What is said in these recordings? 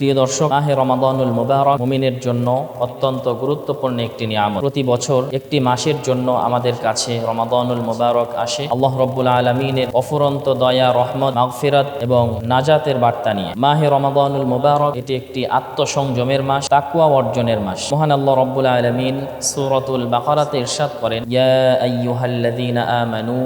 প্রিয় দর্শক, মাহে রমাদানুল মুবারক মুমিনের জন্য অত্যন্ত গুরুত্বপূর্ণ একটি নিয়ামত। প্রতি বছর একটি মাসের জন্য আমাদের কাছে রমাদানুল মুবারক আসে। আল্লাহ রব্বুল আলমিনের অফুরন্ত দয়া, রহমত, মাগফিরাত এবং নাজাতের বার্তা নিয়ে। মাহে রমাদানুল মুবারক এটি একটি আত্মসংযমের মাস তাকুয়া অর্জনের মাস। মহান আল্লাহ রব্বুল আলমিন সুরতুল বাকারাতে ইরশাদ করেন আমানু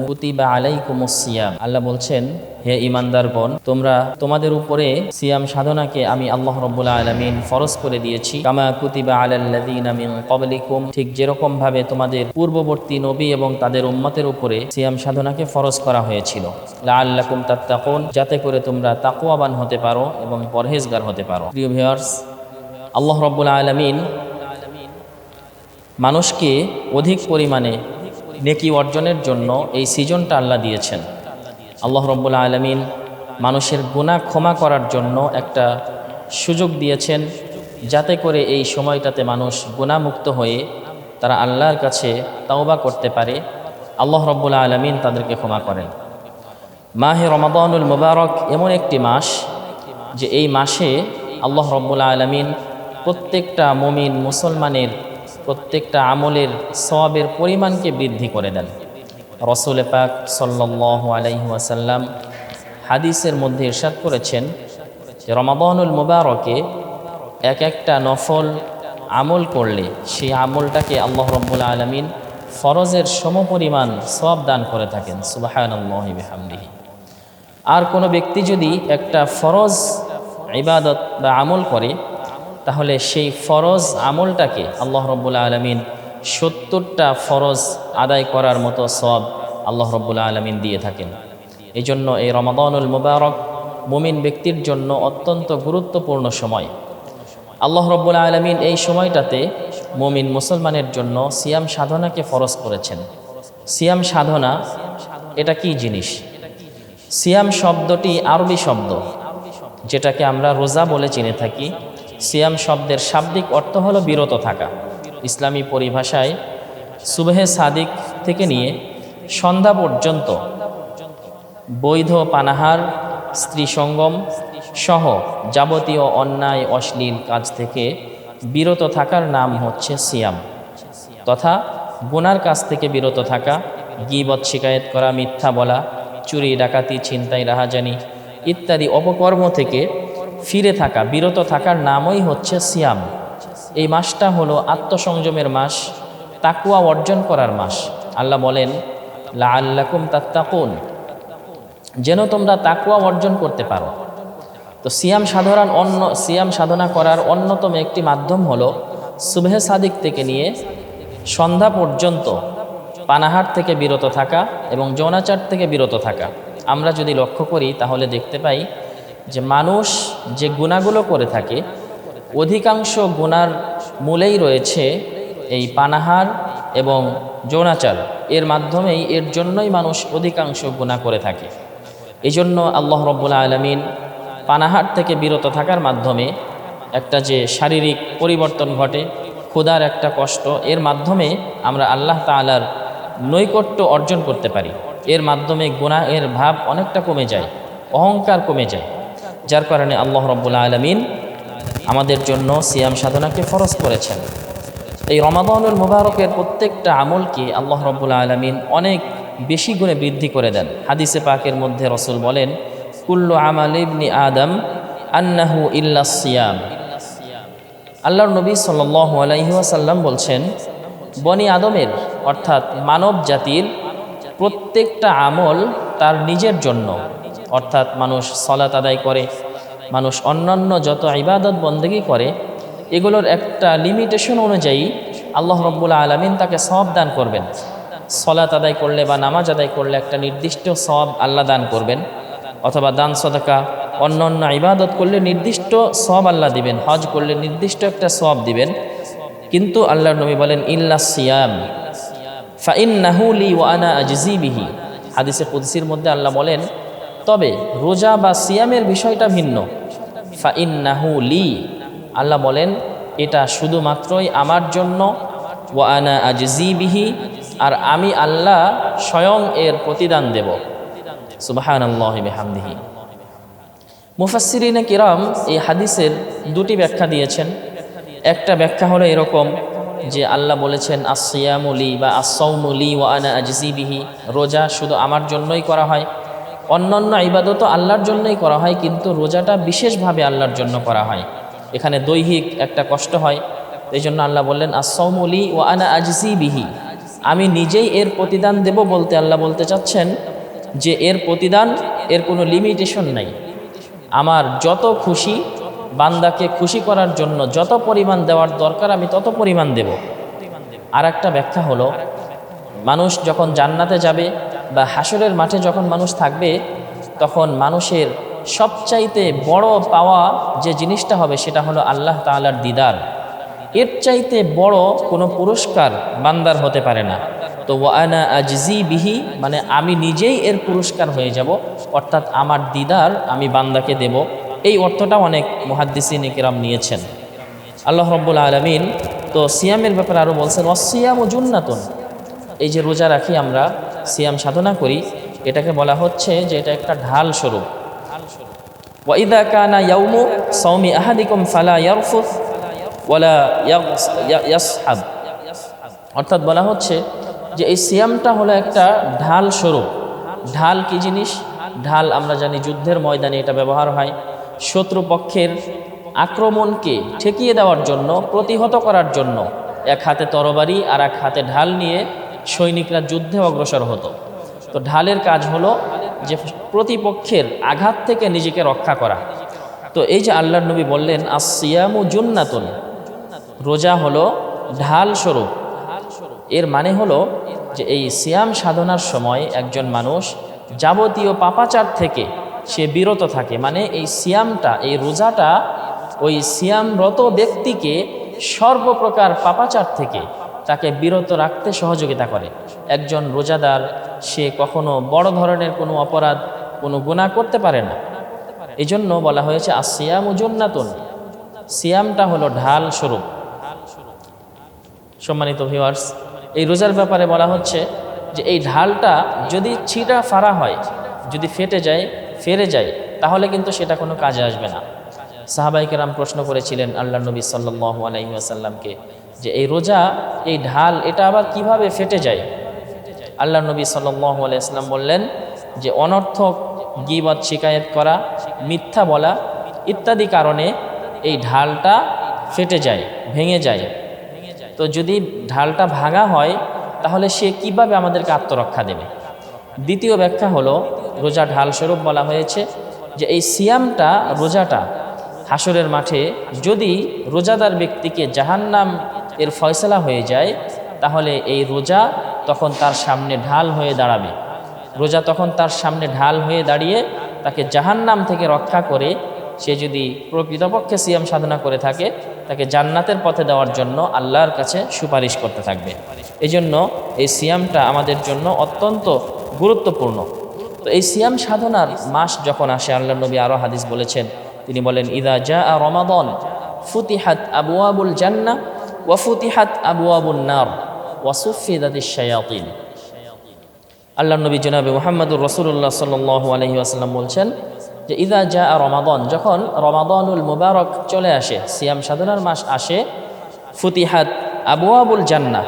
সিয়াম। আল্লাহ বলছেন, হে ইমানদারগণ তোমরা তোমাদের উপরে সিয়াম সাধনাকে আমি আল্লাহ রব্বুল্লাহ আলমিন ফরজ করে দিয়েছি। কামা কুতিবা আলাল্লাযীনা মিন ক্বাবলিকুম। ঠিক যেরকম ভাবে তোমাদের পূর্ববর্তী নবী এবং তাদের উম্মতের উপরে সিয়াম সাধনাকে ফরজ করা হয়েছিল। লাআল্লাকুম তাত্তাকুন। যাতে করে তোমরা তাকওয়াবান হতে পারো এবং পরহেজগার হতে পারো। প্রিয় ভিউয়ার্স আল্লাহ রব্বুল আলমিন মানুষকে অধিক পরিমাণে নেকি অর্জনের জন্য এই সিজনটা আল্লাহ দিয়েছেন। আল্লাহ রব্বুল আলমিন মানুষের গুণা ক্ষমা করার জন্য একটা সুযোগ দিয়েছেন যাতে করে এই সময়টাতে মানুষ গুণামুক্ত হয়ে তারা আল্লাহর কাছে তাওবা করতে পারে। আল্লাহ রব্বুল আলমিন তাদেরকে ক্ষমা করেন। মাহে রমাদানুল মুবারক এমন একটি মাস যে এই মাসে আল্লাহ রব্বুল আলমিন প্রত্যেকটা মমিন মুসলমানের প্রত্যেকটা আমলের সওয়াবের পরিমাণকে বৃদ্ধি করে দেন। রসুল পাক সাল্লাহ আলাইহি ওয়াসাল্লাম হাদিসের মধ্যে ইরশাদ করেছেন যে রমাদানুল মুবারকে এক একটা নফল আমল করলে সেই আমলটাকে আল্লাহ রব্বুল আলমিন ফরজের সমপরিমাণ সব দান করে থাকেন সুবাহানহামদিহি আর কোনো ব্যক্তি যদি একটা ফরজ ইবাদত বা আমল করে, তাহলে সেই ফরজ আমলটাকে আল্লাহ রব্বুল্লা আলমিন সত্তরটা ফরজ আদায় করার মতো সব আল্লাহ রব্বুল্লা আলমিন দিয়ে থাকেন। এই জন্য এই রমাদানুল মুবারক মুমিন ব্যক্তির জন্য অত্যন্ত গুরুত্বপূর্ণ সময়। আল্লাহ রব্বুল্লা আলমিন এই সময়টাতে মুমিন মুসলমানের জন্য সিয়াম সাধনাকে ফরজ করেছেন। সিয়াম সাধনা, এটা কি জিনিস? সিয়াম শব্দটি আরবি শব্দ, যেটাকে আমরা রোজা বলে চিনে থাকি। সিয়াম শব্দের শাব্দিক অর্থ হলো বিরত থাকা। ইসলামী পরিভাষায় সুবেহে সাদিক থেকে নিয়ে সন্ধ্যা পর্যন্ত বৈধ পানাহার স্ত্রী সঙ্গম সহ যাবতীয় অন্যায় অশ্লীল কাজ থেকে বিরত থাকার নাম হচ্ছে সিয়াম। তথা গুনার কাছ থেকে বিরত থাকা, গিবত শিকায়ত করা, মিথ্যা বলা, চুরি, ডাকাতি, ছিনতাই, রাহাজানি ইত্যাদি অপকর্ম থেকে ফিরে থাকা, বিরত থাকার নামই হচ্ছে সিয়াম। এই মাসটা হলো আত্মসংযমের মাস, তাকুয়া অর্জন করার মাস। আল্লাহ বলেন লা আল্লাকুম তাত্তাকুন। যেন তোমরা তাকুয়া অর্জন করতে পারো। তো সিয়াম সাধারণ অন্য, সিয়াম সাধনা করার অন্যতম একটি মাধ্যম হলো সুবেহ সাদিক থেকে নিয়ে সন্ধ্যা পর্যন্ত পানাহার থেকে বিরত থাকা এবং যৌনাচার থেকে বিরত থাকা। আমরা যদি লক্ষ্য করি, তাহলে দেখতে পাই যে মানুষ যে গুণাগুলো করে থাকে, অধিকাংশ গুণার মূলেই রয়েছে এই পানাহার এবং যৌনাচার এর মাধ্যমেই, এর জন্যই মানুষ অধিকাংশ গুণা করে থাকে। এই জন্য আল্লাহ রব্বুল্লা আলমিন পানাহার থেকে বিরত থাকার মাধ্যমে একটা যে শারীরিক পরিবর্তন ঘটে, ক্ষুধার একটা কষ্ট, এর মাধ্যমে আমরা আল্লাহ তালার নৈকট্য অর্জন করতে পারি। এর মাধ্যমে গুণা এর ভাব অনেকটা কমে যায়, অহংকার কমে যায়। যার কারণে আল্লাহ রব্বুল্লা আলমিন আমাদের জন্য সিয়াম সাধনাকে ফরজ করেছেন। এই রমাদানুল মুবারকের প্রত্যেকটা আমলকে আল্লাহ রব্বুল্লা আলমিন অনেক বেশি গুণে বৃদ্ধি করে দেন। হাদিসে পাকের মধ্যে রসুল বলেন, কুল্লু আমাল ইবনি আদম আন্নাহু ইল্লা সিয়াম। আল্লাহর নবী সাল আলাইহাসাল্লাম বলছেন, বনি আদমের, অর্থাৎ মানব জাতির প্রত্যেকটা আমল তার নিজের জন্য। অর্থাৎ মানুষ সলাত আদায় করে, মানুষ অন্যান্য যত ইবাদত বন্দেগি করে, এগুলোর একটা লিমিটেশন অনুযায়ী আল্লাহ রব্বুল আলমিন তাকে সব দান করবেন। সলাত আদায় করলে বা নামাজ আদায় করলে একটা নির্দিষ্ট সব আল্লাহ দান করবেন, অথবা দান সদাকা, অন্য অন্য ইবাদত করলে নির্দিষ্ট সব আল্লাহ দিবেন, হজ করলে নির্দিষ্ট একটা সব দিবেন। কিন্তু আল্লাহর নবী বলেন, ইল্লা সিয়াম ফাইন নাহুলি ওয়ানা আজিবিহি হাদিসে কুদ্সির মধ্যে আল্লাহ বলেন, তবে রোজা বা সিয়ামের বিষয়টা ভিন্ন। ফাইন নাহুলি আল্লাহ বলেন, এটা শুধুমাত্রই আমার জন্য। ওয়ানা আজিবিহি আর আমি আল্লাহ স্বয়ং এর প্রতিদান দেব। সুবাহান আল্লাহ হামদিহি মুফাসিরিনে কিরাম এই হাদিসের দুটি ব্যাখ্যা দিয়েছেন। একটা ব্যাখ্যা হলো এরকম যে আল্লাহ বলেছেন আসিয়ামুলি বা আসৌমুলি ও আনা আজিবিহি রোজা শুধু আমার জন্যই করা হয়। অন্যান্য ইবাদতও আল্লাহর জন্যই করা হয়, কিন্তু রোজাটা বিশেষভাবে আল্লাহর জন্য করা হয়। এখানে দৈহিক একটা কষ্ট হয়। এই জন্য আল্লাহ বললেন আসৌমুলি ও আনা আজিবিহি আমি নিজেই এর প্রতিদান দেব বলতে আল্লাহ বলতে চাচ্ছেন যে এর প্রতিদান, এর কোনো লিমিটেশন নাই। আমার যত খুশি বান্দাকে খুশি করার জন্য যত পরিমাণ দেওয়ার দরকার, আমি তত পরিমাণ দেব। আর একটা ব্যাখ্যা হলো, মানুষ যখন জান্নাতে যাবে বা হাসরের মাঠে যখন মানুষ থাকবে, তখন মানুষের সবচাইতে বড় পাওয়া যে জিনিসটা হবে সেটা হলো আল্লাহ তাআলার দিদার। এর চাইতে বড় কোনো পুরস্কার বান্দার হতে পারে না। তো ওয়ানা আজজি বিহি মানে আমি নিজেই এর পুরস্কার হয়ে যাব, অর্থাৎ আমার দিদার আমি বান্দাকে দেব। এই অর্থটা অনেক মুহাদ্দিসিন ইকরাম নিয়েছেন। আল্লাহ রব্বুল আলমিন তো সিয়ামের ব্যাপারে আরও বলছেন অসিয়াম ও জুন্নাতুন। এই যে রোজা রাখি আমরা, সিয়াম সাধনা করি, এটাকে বলা হচ্ছে যে এটা একটা ঢাল স্বরূপ। ওয়াইদা কানা ইয়াউমু সাওমি আহাদিকুম ফালা ইয়ারফুথ। ওয়ালা ইয়া- ইয়াসহাব। অর্থাৎ বলা হচ্ছে যে এই সিয়ামটা হলো একটা ঢাল স্বরূপ। ঢাল কি জিনিস? ঢাল আমরা জানি যুদ্ধের ময়দানে এটা ব্যবহার হয়। শত্রুপক্ষের আক্রমণকে ঠেকিয়ে দেওয়ার জন্য, প্রতিহত করার জন্য এক হাতে তরবারি আর এক হাতে ঢাল নিয়ে সৈনিকরা যুদ্ধে অগ্রসর হতো। তো ঢালের কাজ হলো যে প্রতিপক্ষের আঘাত থেকে নিজেকে রক্ষা করা। তো এই যে আল্লাহর নবী বললেন আসিয়ামু জুন্নাতুন। রোজা হলো ঢাল স্বরূপ। এর মানে হলো যে এই সিয়াম সাধনার সময় একজন মানুষ যাবতীয় পাপাচার থেকে সে বিরত থাকে। মানে এই সিয়ামটা, এই রোজাটা ওই সিয়ামরত ব্যক্তিকে সর্বপ্রকার পাপাচার থেকে তাকে বিরত রাখতে সহযোগিতা করে। একজন রোজাদার, সে কখনো বড় ধরনের কোনো অপরাধ, কোনো গুণা করতে পারে না। এই জন্য বলা হয়েছে আর আসিয়াম উজুন্নাতুন সিয়ামটা হলো ঢাল স্বরূপ। সম্মানিত ভিউয়ার্স এই রোজার ব্যাপারে বলা হচ্ছে যে এই ঢালটা যদি ছিটা ফাড়া হয়, যদি ফেটে যায় ফেরে যায়, তাহলে কিন্তু সেটা কোনো কাজে আসবে না। সাহাবাইকেরাম প্রশ্ন করেছিলেন আল্লাহ নবী সাল্লু আলহি আসাল্লামকে যে এই রোজা, এই ঢাল, এটা আবার কীভাবে ফেটে যায়? আল্লাহ নবী সাল্লু আলাইসলাম বললেন যে অনর্থক গিবত শিকায়ত করা, মিথ্যা বলা ইত্যাদি কারণে এই ঢালটা ফেটে যায়, ভেঙে যায়। তো যদি ঢালটা ভাঙা হয়, তাহলে সে কীভাবে আমাদেরকে আত্মরক্ষা দেবে? দ্বিতীয় ব্যাখ্যা হলো, রোজা ঢাল স্বরূপ বলা হয়েছে যে এই সিয়ামটা, রোজাটা হাসরের মাঠে যদি রোজাদার ব্যক্তিকে জাহান্নাম এর ফয়সলা হয়ে যায়, তাহলে এই রোজা তখন তার সামনে ঢাল হয়ে দাঁড়াবে। রোজা তখন তার সামনে ঢাল হয়ে দাঁড়িয়ে তাকে জাহান্নাম থেকে রক্ষা করে সে যদি প্রকৃতপক্ষে সিয়াম সাধনা করে থাকে তাকে জান্নাতের পথে দেওয়ার জন্য আল্লাহর কাছে সুপারিশ করতে থাকবে। এই জন্য এই সিয়ামটা আমাদের জন্য অত্যন্ত গুরুত্বপূর্ণ। তো এই সিয়াম সাধনার মাস যখন আসে আল্লাহ নবী আরও হাদিস বলেছেন, তিনি বলেন, ইদা জা আ রমাদন, ফুতিহাত আবু আবুল জান্না ওয়া ফুতিহাত আবু আবুল নার ওয়াসুফিদাদিস শায়াতিন। আল্লাহ নবী জনাবে মোহাম্মদুর রসুল্লাহ সাল্লাহ আলহি আসাল্লাম বলছেন যে ইদা যা রমাদন, যখন রমাদনুল মুবারক চলে আসে, সিয়াম সাধনার মাস আসে, ফুতিহাত আবু আবুল জান্না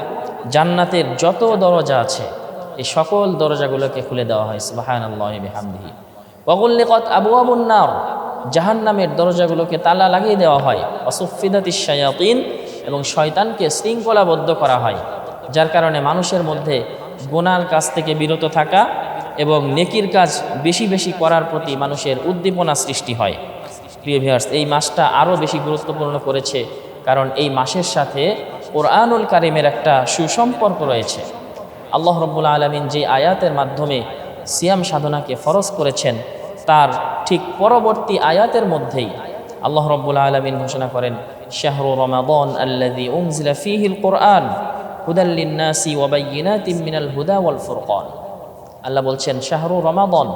জান্নাতের যত দরজা আছে, এই সকল দরজাগুলোকে খুলে দেওয়া হয় সুবাহান আল্লাহ বিহামদিহি। ওগুল্লিকত আবু আবুল নার, জাহান্নামের দরজাগুলোকে তালা লাগিয়ে দেওয়া হয় অসুফিদাতি শায়াতিন, এবং শয়তানকে শৃঙ্খলাবদ্ধ করা হয়, যার কারণে মানুষের মধ্যে গোনার কাছ থেকে বিরত থাকা এবং নেকির কাজ বেশি বেশি করার প্রতি মানুষের উদ্দীপনা সৃষ্টি হয়। প্রিয় ভিয়ার্স এই মাসটা আরও বেশি গুরুত্বপূর্ণ করেছে কারণ এই মাসের সাথে কোরআনুল কারিমের একটা সুসম্পর্ক রয়েছে। আল্লাহ রব্বুল আলমিন যে আয়াতের মাধ্যমে সিয়াম সাধনাকে ফরজ করেছেন, তার ঠিক পরবর্তী আয়াতের মধ্যেই আল্লাহ রব্বুল আলমিন ঘোষণা করেন, শাহরু রমাদন আল্লাদি উমজিলা ফিহিল কোরআন হুদাল্লিন্নাসি ওয়াবাইয়িনাতিম মিনাল হুদা ওয়াল ফুরকান। আল্লাহ বলছেন, শাহরু রমাদন।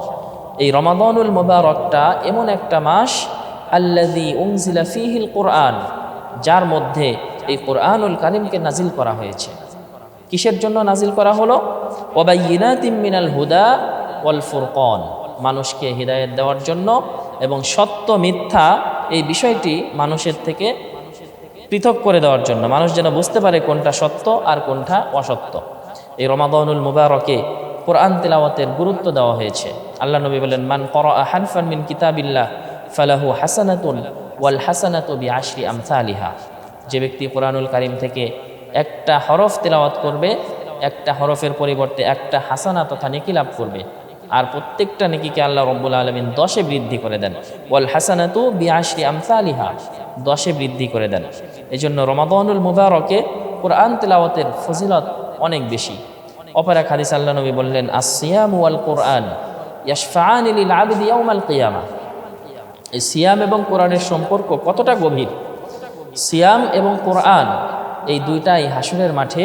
এই রমাদনুল মুবারকটা এমন একটা মাস আল্লাদি উমজিলা ফিহিল কোরআন, যার মধ্যে এই কোরআনুল কারিমকে নাজিল করা হয়েছে। কিসের জন্য নাজিল করা হলো? ওবাইয়িনাতিম মিনাল হুদা ওয়াল ফুরকান। মানুষকে হৃদায়ত দেওয়ার জন্য এবং সত্য মিথ্যা এই বিষয়টি মানুষের থেকে পৃথক করে দেওয়ার জন্য। মানুষ যেন বুঝতে পারে কোনটা সত্য আর কোনটা অসত্য। এই রমাদানুল মুবারকে কোরআন তেলাওয়াতের গুরুত্ব দেওয়া হয়েছে। আল্লাহ নবী বলেন, মান কর হানফান মিন কিতাবিল্লাহ ফালাহু হাসানাতুন ওয়াল হাসানাতু বি আশরি আমসা আলিহা যে ব্যক্তি কোরআনুল কারিম থেকে একটা হরফ তেলাওয়াত করবে, একটা হরফের পরিবর্তে একটা হাসানা তথা নেকি লাভ করবে। আর প্রত্যেকটা নেকিকে আল্লাহ রব্বুল আলমিন দশে বৃদ্ধি করে দেন। ওয়াল হাসানাতু বি আশরি আমসালিহা, দশে বৃদ্ধি করে দেন। এই জন্য রমাদানুল মুবারকে কোরআন তেলাওয়াতের ফজিলত অনেক বেশি। অপর এক আল্লাহ নবী বললেন আসিয়াম ওয়াল কোরআন ইয়াশফাআন লিল আবদি ইয়াউমাল কিয়ামা। এই সিয়াম এবং কোরআনের সম্পর্ক কতটা গভীর? সিয়াম এবং কোরআন, এই দুইটাই হাসুরের মাঠে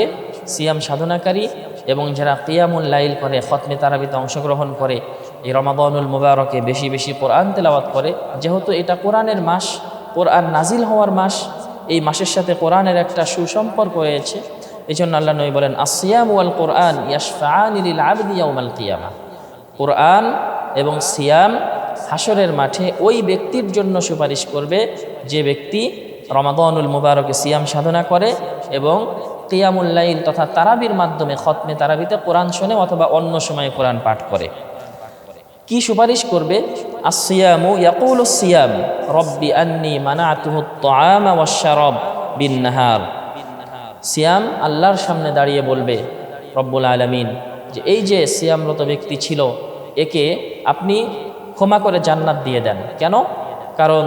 সিয়াম সাধনাকারী এবং যারা কিয়ামুল লাইল করে, খতমে তারাবিতে অংশগ্রহণ করে, এই রমাদানুল মুবারকে বেশি বেশি কোরআন তেলাওয়াত করে, যেহেতু এটা কোরআনের মাস, কোরআন নাজিল হওয়ার মাস, এই মাসের সাথে কোরআনের একটা সুসম্পর্ক রয়েছে। এই জন্য আল্লাহ নবী বলেন আসিয়াম ওয়াল কোরআন ইয়াশফাআনিল আবদি ইয়াউমাল কিয়ামা কোরআন এবং সিয়াম হাসরের মাঠে ওই ব্যক্তির জন্য সুপারিশ করবে যে ব্যক্তি রমাদানুল মুবারকে সিয়াম সাধনা করে এবং কিয়ামুল্লাইল তথা তারাবির মাধ্যমে খতমে তারাবিতে কোরআন শোনে অথবা অন্য সময়ে কোরআন পাঠ করে। কি সুপারিশ করবে? আসিয়ামু ইয়াকুল সিয়াম রব্বি আন্নি মানাতুহু তাআমা ওয়াশ শারাব বিন নাহার। সিয়াম আল্লাহর সামনে দাঁড়িয়ে বলবে, রব্বুল আলমিন, যে এই যে সিয়ামরত ব্যক্তি ছিল, একে আপনি ক্ষমা করে জান্নাত দিয়ে দেন। কেন? কারণ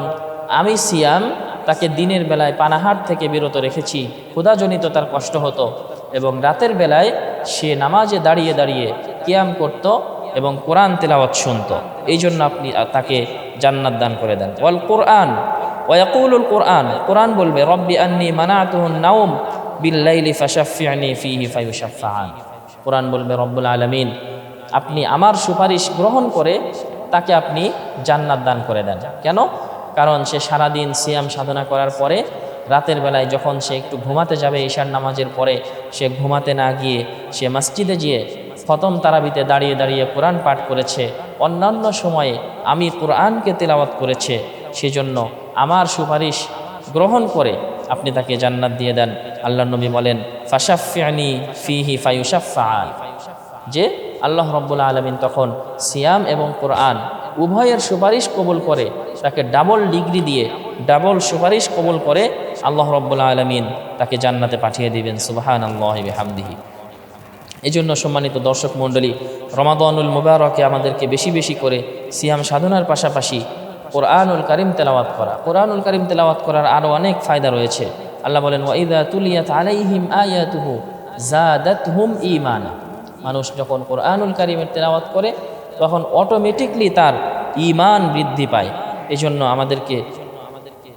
আমি সিয়াম, তাকে দিনের বেলায় পানাহার থেকে বিরত রেখেছি, ক্ষুধাজনিত তার কষ্ট হতো এবং রাতের বেলায় সে নামাজে দাঁড়িয়ে দাঁড়িয়ে কিয়াম করত এবং কোরআন তেলাওয়াত শুনত। এই জন্য আপনি তাকে জান্নাত দান করে দেন। ওয়াল কোরআন ওয়াকুলুল কোরআন কোরআন বলবে, রব্বি আন্নি মানাতুহুন নাউম বিল্লাইলি ফাশাফিআনি ফিহি ফায়ুশাফাআন কোরআন বলবে, রব্বুল আলামিন, আপনি আমার সুপারিশ গ্রহণ করে তাকে আপনি জান্নাত দান করে দেন। কেন? কারণ সে সারাদিন সিয়াম সাধনা করার পরে রাতের বেলায় যখন সে একটু ঘুমাতে যাবে ঈশার নামাজের পরে, সে ঘুমাতে না গিয়ে সে মসজিদে গিয়ে খতম তারাবিতে দাঁড়িয়ে দাঁড়িয়ে কোরআন পাঠ করেছে। অন্যান্য সময়ে আমি কোরআনকে তেলাওয়াত করেছে। সেজন্য আমার সুপারিশ গ্রহণ করে আপনি তাকে জান্নাত দিয়ে দেন। আল্লাহ নবী বলেন ফাশাফিয়ানি ফিহি ফায়ুশাফাআন যে আল্লাহ রব্বুল্লা আলমিন তখন সিয়াম এবং কোরআন উভয়ের সুপারিশ কবুল করে, তাকে ডাবল ডিগ্রি দিয়ে ডাবল সুপারিশ কবুল করে আল্লাহ রব্বুল্লা আলমিন তাকে জান্নাতে পাঠিয়ে দিবেন। সুবাহান আল্লাহ হামদিহি এই জন্য সম্মানিত দর্শক মণ্ডলী, রমাদানুল মুবারকে আমাদেরকে বেশি বেশি করে সিয়াম সাধনার পাশাপাশি কোরআনুল কারিম তেলাওয়াত করা। কোরআনুল কারিম তেলাওয়াত করার আরও অনেক ফায়দা রয়েছে। আল্লাহ বলেন, ওয়াইদা তুলিয়াত আলাইহিম আয়াতুহু জাদাত হুম ইমানা মানুষ যখন কোরআনুল কারিমের তেলাওয়াত করে, তখন অটোমেটিকলি তার ইমান বৃদ্ধি পায়। এই জন্য আমাদেরকে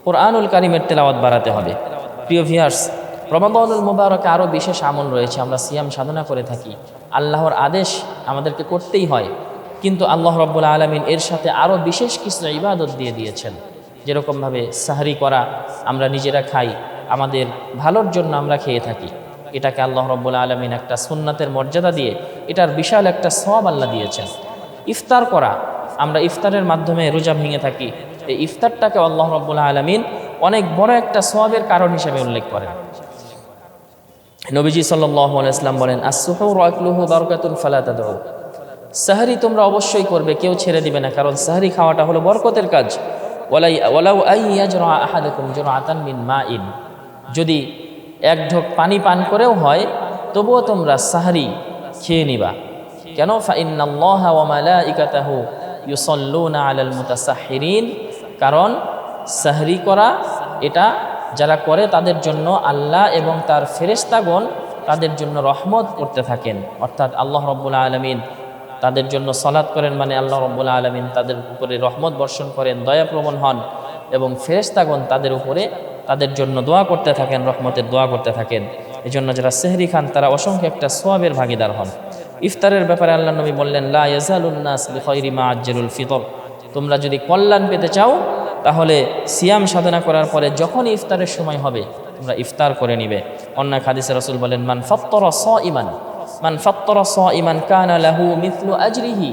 কোরআনুল কারিমের তেলাওয়াত বাড়াতে হবে। প্রিয় ভিয়ার্স রমাদানুল মুবারকে আরও বিশেষ আমল রয়েছে। আমরা সিয়াম সাধনা করে থাকি। আল্লাহর আদেশ আমাদেরকে করতেই হয়। কিন্তু আল্লাহ রব্বুল আলমিন এর সাথে আরও বিশেষ কিছু ইবাদত দিয়ে দিয়েছেন। যেরকমভাবে সাহারি করা, আমরা নিজেরা খাই, আমাদের ভালোর জন্য আমরা খেয়ে থাকি। এটাকে আল্লাহ রব্বুল আলমিন একটা সুন্নাতের মর্যাদা দিয়ে এটার বিশাল একটা সব আল্লাহ দিয়েছেন। ইফতার করা, আমরা ইফতারের মাধ্যমে রোজা ভেঙে থাকি। এই ইফতারটাকে আল্লাহ রব্বুল আলমিন অনেক বড় একটা সবের কারণ হিসেবে উল্লেখ করেন। নবীজি সাল্লাম বলেন আসুহর আকলুহু বারকাতুল ফালাতাদ সাহারি তোমরা অবশ্যই করবে, কেউ ছেড়ে দিবে না, কারণ সাহারি খাওয়াটা হলো বরকতের কাজ। ওয়ালাই, ওয়ালাউ আইয়াজরা আহাদাকুম জুরআতান মিন মাইন। যদি এক ঢোক পানি পান করেও হয়, তবুও তোমরা সাহারি খেয়ে নিবা। কেন? মুতাসাহহিরিন। কারণ সাহরি করা, এটা যারা করে তাদের জন্য আল্লাহ এবং তার ফেরেস্তাগণ তাদের জন্য রহমত করতে থাকেন। অর্থাৎ আল্লাহ রব্বুল্লা আলমিন তাদের জন্য সলাৎ করেন মানে আল্লাহ রব্বুল্লা আলমিন তাদের উপরে রহমত বর্ষণ করেন, দয়াপ্রবণ হন এবং ফেরেস্তাগণ তাদের উপরে তাদের জন্য দোয়া করতে থাকেন, রহমতের দোয়া করতে থাকেন। এই জন্য যারা সেহরি খান, তারা অসংখ্য একটা সোয়াবের ভাগিদার হন। ইফতারের ব্যাপারে আল্লাহ নবী বললেন, লা ইয়াজালুন্নাস বিখয়রিমা আজ্জেরুল ফিতর। তোমরা যদি কল্যাণ পেতে চাও, তাহলে সিয়াম সাধনা করার পরে যখনই ইফতারের সময় হবে, তোমরা ইফতার করে নিবে। অন্য খাদিসে রসুল বলেন, মান ফত্তর স ইমান মান ফত্তর স ইমান কানা লাহু মিথলু আজরিহি